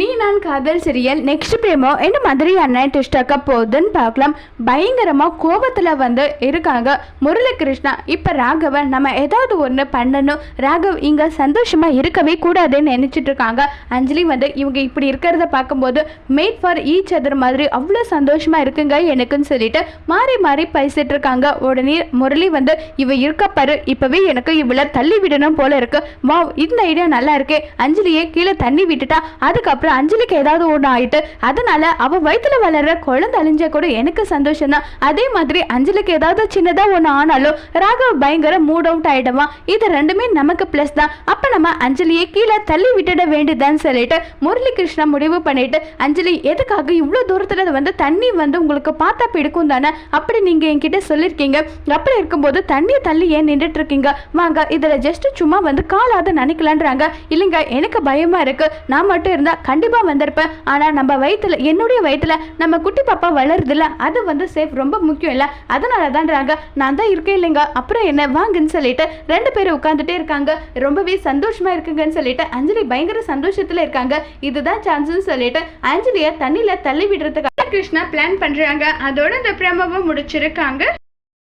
நீ நான் காதல் சீரியல் நெக்ஸ்ட் பிரேமோ என்ன மாதிரியான டெஸ்டாக்க போகுதுன்னு பார்க்கலாம். பயங்கரமாக கோபத்தில் வந்து இருக்காங்க முரளிகிருஷ்ணா. இப்போ ராகவன் நம்ம ஏதாவது ஒன்று பண்ணணும். ராகவ் இங்கே சந்தோஷமாக இருக்கவே கூடாதுன்னு நினச்சிட்டு இருக்காங்க. அஞ்சலி வந்து இவங்க இப்படி இருக்கிறத பார்க்கும்போது மேட் ஃபார் ஈச் அதர் மாதிரி அவ்வளோ சந்தோஷமாக இருக்குங்க எனக்குன்னு சொல்லிட்டு மாறி மாறி பேசிட்டு இருக்காங்க. உடனே முரளி வந்து இவ இருக்கப்பாரு இப்போவே எனக்கு இவளை தள்ளி விடணும் போல இருக்கு. வா இந்த ஐடியா நல்லா இருக்கே. அஞ்சலியே கீழே தண்ணி விட்டுட்டா அதுக்கப்புறம் அஞ்சலிக்கு ஏதாவது ஒன்று ஆயிட்டு அதனால அவ வயிற்றுல வளர்ற குழந்தை அழிஞ்ச கூட எனக்கு சந்தோஷம் தான் அதே மாதிரி அஞ்சலிக்கு ஏதாவது சின்னதாக ஒன்று ஆனாலும் ராகவ் பயங்கர மூட் அவுட் ஆகிடுவான் இது ரெண்டுமே நமக்கு ப்ளஸ் தான். அப்ப நம்ம அஞ்சலியை கீழே தள்ளி விட்டுட வேண்டியதான்னு சொல்லிட்டு முரளி கிருஷ்ணா முடிவு பண்ணிட்டு அஞ்சலி எதுக்காக இவ்வளோ தூரத்தில் வந்து தண்ணி வந்து உங்களுக்கு பார்த்தா பிடிக்கும் தானே? அப்படி நீங்க என்கிட்ட சொல்லியிருக்கீங்க அப்படி இருக்கும்போது தண்ணியை தள்ளி ஏன் நின்றுட்டு இருக்கீங்க வாங்க இதில் ஜஸ்ட் சும்மா வந்து காலாவது நினைக்கலான்றாங்க. இல்லைங்க எனக்கு பயமா இருக்கு. நான் மட்டும் இருந்தா கண்டிப்பாக வந்திருப்பேன். ஆனால் நம்ம வயிற்றுல என்னுடைய வயிற்றுல நம்ம குட்டி பாப்பா வளருதுல அது வந்து சேஃப் ரொம்ப முக்கியம் இல்லை. அதனால தான்றாங்க நான் தான் இருக்கேன் இல்லைங்க. அப்புறம் என்ன வாங்கன்னு சொல்லிட்டு ரெண்டு பேரும் உட்காந்துட்டே இருக்காங்க. ரொம்பவே சந்தோஷமாக இருக்குங்கன்னு சொல்லிட்டு அஞ்சலி பயங்கர சந்தோஷத்தில் இருக்காங்க. இதுதான் சான்ஸ்னு சொல்லிட்டு அஞ்சலியை தண்ணியில் தள்ளி விடுறதுக்கு கிருஷ்ணா பிளான் பண்ணுறாங்க அதோட இந்த பிரமவை முடிச்சிருக்காங்க.